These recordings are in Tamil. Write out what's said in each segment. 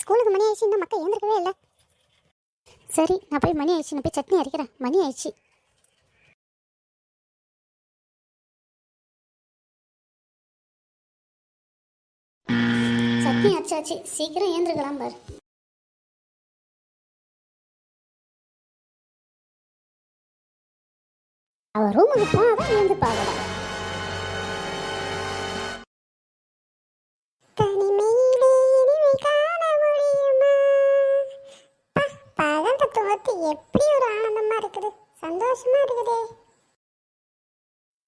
ஸ்கூலுக்கு மணி ஆயிடுச்சு இன்னும் மக்கள் எழுந்திருக்கவே இல்லை. சரி நான் போய் மணி ஆயிடுச்சு நான் போய் சட்னி அரைக்கிறேன். மணி ஆயிடுச்சு. சட்னி அரைச்சாச்சு. சீக்கிரம் ஏந்திருக்கலாம் பாரு. அவ ரூமுக்கு போனாதான் ஏந்து பார்க்கலாம் எப்படி ஒரு ஆனந்தமா இருக்குது? சந்தோஷமா இருக்குதே.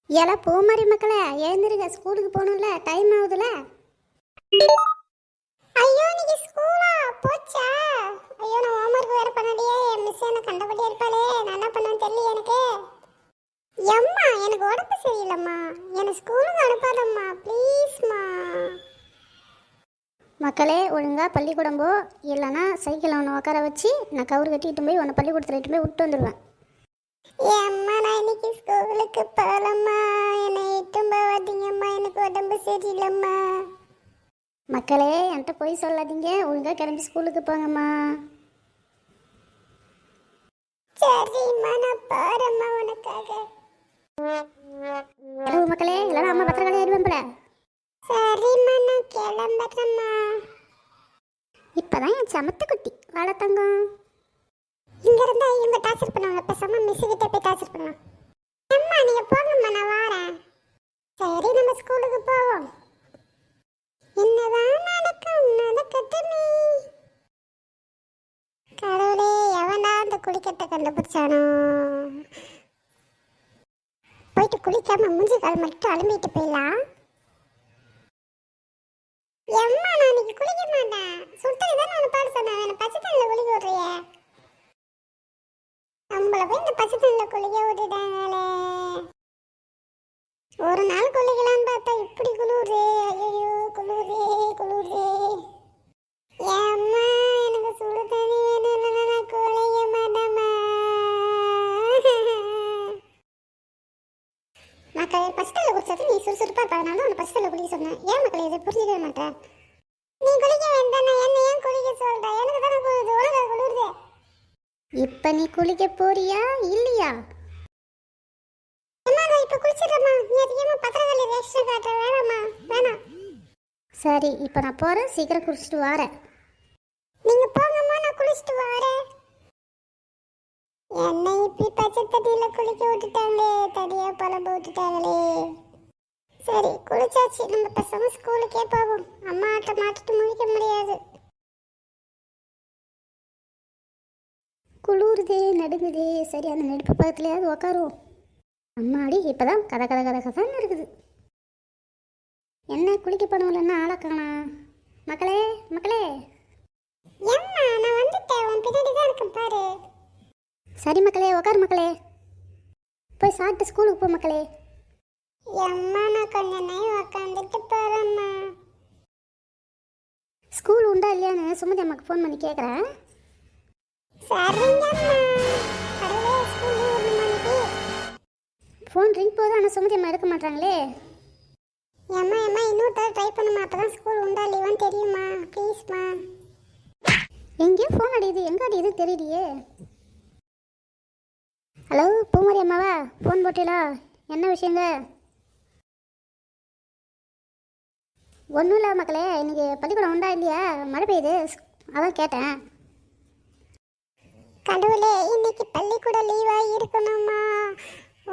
ஏல மாதிரி மக்களே எழுந்திருங்க. ஸ்கூலுக்கு போகணும்ல? டைம் ஆகுதுல? ஐயோ நீங்க ஸ்கூலா போச்சா? ஐயோ நான் ஹோம்ஒர்க் வேற பண்ணலையே. என் மிஸ் என்ன கண்டபடியா இருப்பாளே? நான் என்ன பண்ணுவேன்னு தெரியல எனக்கு. எம்மா எனக்கு உடம்பு சரியில்லைம்மா. என்னை ஸ்கூலுக்கு அனுப்பாதம்மா ப்ளீஸ்மா மக்களே ஒழுங்காக பள்ளிக்கூடம் போ. இல்லைன்னா சைக்கிள் ஒன்று உட்கார வச்சு நான் கவுரு கட்டிட்டு போய் உன்னை பள்ளிக்கூடத்தில் இட்டு போய் விட்டு வந்துடுவேன் ஏம்மா நான் இன்னைக்கு ஸ்கூலுக்கு போகலம்மா. என்னை இட்டும் போகாதீங்கம்மா. எனக்கு உடம்பு சரியில்லைம்மா. மக்களே என்கிட்ட போய் சொல்லாதீங்க. ஒழுங்காக கிளம்பி ஸ்கூலுக்கு போங்கம்மா. சரிம்மா நான் போறேம்மா உனக்காக. மக்களே எல்லாரும் அம்மா பத்திரக்காளி ஏறுவேன் போல சரிம்மா நான் கிளம்புறேம்மா இப்பதான் என் சமத்து குட்டி வாழ தங்கம். இங்க இருந்தா இவங்க டார்ச்சர் பண்ணுவாங்க. பேசாம மிஸ் கிட்ட போய் டார்ச்சர் பண்ணலாம். அம்மா நீங்க போங்கம்மா நான் வாரேன். சரி நம்ம ஸ்கூலுக்கு போவோம். என்னதான் நடக்கும் நடக்கட்டுமே. கடவுளே எவனா அந்த குளிக்கட்டை கண்டுபிடிச்சானோ. போயிட்டு குளிக்காம மூஞ்சி கால் மட்டும் அலம்பிட்டு போயிடலாம். எம்மா நான் இன்னைக்கு குளிக்க மாட்டேன். சுத்தம் தான் நான் பாட சொன்னேன். என்ன பச்சை தண்ணியில் குளிக்க விடுறியே. நம்மள போய் இந்த பச்சை தண்ணியில் குளிக்க விட்டுட்டாங்களே. ஒரு நாள் குளிக்கலாம்னு பார்த்தா இப்படி குளிருதே ஐயோ குளிருதே குளிருதே. தான் உன்னை பச்சத்தில் குளிக்க சொன்னேன். ஏன் மக்களே இது புரிஞ்சுக்கவே மாட்டேன்? நீ குளிக்க வேண்டாம் என்ன ஏன் குளிக்க சொல்ற எனக்கு தானே குளிருது உனக்கு அது குளிருது நீ குளிக்க போறியா இல்லையா? அம்மா இப்போ குளிச்சிடுறேம்மா. நீ அதிகமாக பத்திரக்காளி வேஷம் காட்ட வேணாம்மா வேணாம். சரி இப்போ நான் போகிறேன் சீக்கிரம் குளிச்சுட்டு வரேன். நீங்கள் போங்கம்மா நான் குளிச்சுட்டு வரேன். என்னை இப்படி பச்சை தண்ணியில குளிக்க விட்டுட்டாங்களே தனியா பழம்பு விட்டுட்டாங்களே. சரி குளிச்சாச்சு. நம்ம பேசாம ஸ்கூலுக்கே போவோம். அம்மா ஆட்ட மாட்டிட்டு முழிக்க முடியாது. குளிருதே நடுங்குதே. சரி அந்த நெருப்பு பக்கத்துலயாவது உக்காருவோம். அம்மாடி இப்பதான் கதை கதை கதை கதைன்னு இருக்குது. என்ன குளிக்க போனவங்கள ஆளை காணா மக்களே மக்களே. ஏம்மா நான் வந்துட்டேன். உன் பின்னாடி தான் இருக்கேன் பாரு. சரி மக்களே உக்காரு மக்களே. போய் சாப்பிட்டு ஸ்கூலுக்கு போ மக்களே. அம்மா நான் கொஞ்ச நேரம் உக்காந்துட்டு போறேம்மா. ஸ்கூல் உண்டா இல்லையான்னு சுமதி அம்மாக்கு ஃபோன் பண்ணி கேட்குறேன் ஃபோன் ரிங் போகுது ஆனால் சுமதி அம்மா எடுக்க மாட்டாங்களே. அம்மா அம்மா இன்னொரு தடவை ட்ரை பண்ணுமா அப்போ தான் ஸ்கூல் உண்டா லீவான்னு தெரியுமா ப்ளீஸ்மா எங்கேயோ ஃபோன் அடிக்குது எங்கே அடிக்குது தெரியலையே. ஹலோ பூமாரி அம்மாவா? ஃபோன் போட்டீங்களா என்ன விஷயங்க? ஒன்றும் இல்லை மக்களே இன்னைக்கு பள்ளிக்கூடம் உண்டா இல்லையா? மழை பெய்யுது. அதான் கேட்டேன். கடவுளே இன்னைக்கு பள்ளிக்கூடம் லீவா இருக்கணுமா?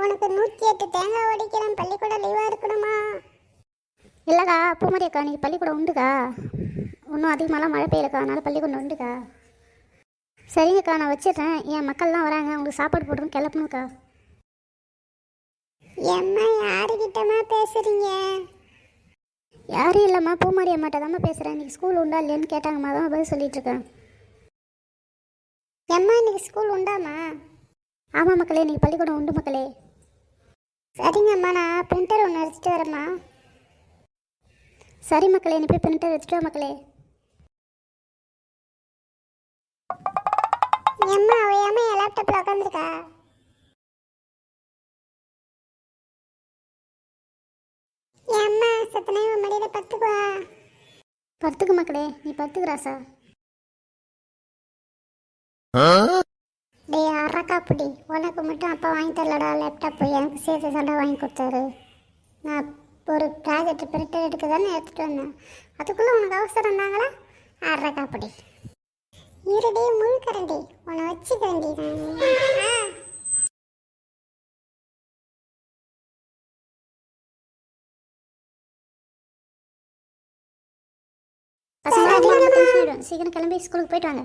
உனக்கு நூற்றி எட்டு தேங்காய் உடைக்கிறேன் பள்ளிக்கூடம் லீவா இருக்கணுமா? இல்லைக்கா பூமாரி அக்கா இன்னைக்கு பள்ளிக்கூடம் உண்டுக்கா? ஒன்றும் அதிகமாலாம் மழை பெய்யலக்கா. அதனால பள்ளிக்கூடம் உண்டுக்கா? சரிங்கக்கா நான் வச்சிடுறேன். என் மக்கள்லாம் வராங்க. உங்களுக்கு சாப்பாடு போட்டுரும் கிளப்பணுக்கா எம்மா யாருக்கிட்டமா பேசுறீங்க? யாரும் இல்லைம்மா பூமாரி அம்மாட்ட தாம்மா பேசுகிறேன் இன்னைக்கு ஸ்கூல் உண்டா இல்லையான்னு கேட்டாங்கம்மா தான் பதில் சொல்லிட்டு இருக்கேன். எம்மா இன்னைக்கு ஸ்கூல் உண்டாம்மா? ஆமாம் மக்களே இன்னைக்கு பள்ளிக்கூடம் உண்டு மக்களே. சரிங்கம்மா நான் பிரிண்டர் ஒன்று எடுத்துகிட்டு வரேம்மா. சரி மக்களே நீ போய் பிரிண்டர் எடுத்துட்டு வா மக்களே. எம்மா அவ ஏம்மா என் லேப்டாப்பில் உட்காந்துருக்கா சத்தனை உன் மடியில் பத்துக்குவா? பத்துக்கு மக்களே நீ பத்துக்குறாசா டேய் அரக்காப்படி உனக்கு மட்டும் அப்பா வாங்கி தரலடா லேப்டாப் எனக்கு சேர்த்து சண்டை வாங்கி கொடுத்தாரு. நான் ஒரு ப்ராஜெக்ட் பிரிண்டர் எடுக்க தானே எடுத்துகிட்டு வந்தேன். அதுக்குள்ளே உனக்கு அவசரம் தாங்களா அரக்காப்படி இருடே முழுக்கரண்டி உன்னை வச்சுக்கிறண்டி நான். ஆ சீக்கிரம் கிளம்பி ஸ்கூலுக்கு போயிட்டு வாங்க.